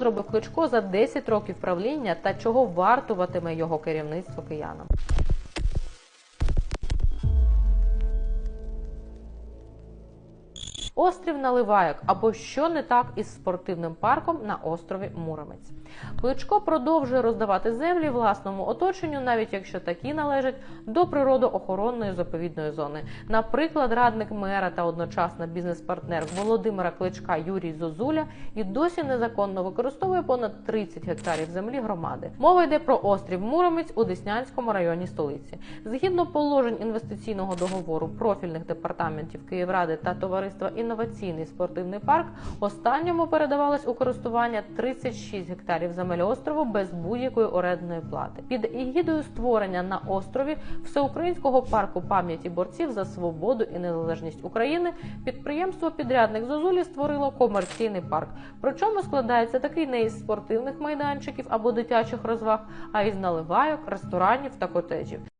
зробив Кличко за 10 років правління та чого вартуватиме його керівництво киянам. Острів Наливайок або що не так із спортивним парком на острові Муромець. Кличко продовжує роздавати землі власному оточенню, навіть якщо такі належать до природоохоронної заповідної зони. Наприклад, радник мера та одночасно бізнес-партнер Володимира Кличка Юрій Зозуля і досі незаконно використовує понад 30 гектарів землі громади. Мова йде про острів Муромець у Деснянському районі столиці. Згідно положень інвестиційного договору профільних департаментів Київради та товариства інноваційний спортивний парк, останньому передавалось у користування 36 гектарів земель острову без будь-якої орендної плати. Під егідою створення на острові всеукраїнського парку пам'яті борців за свободу і незалежність України підприємство підрядник Зозулі створило комерційний парк. Причому складається такий не із спортивних майданчиків або дитячих розваг, а із наливайок, ресторанів та котеджів.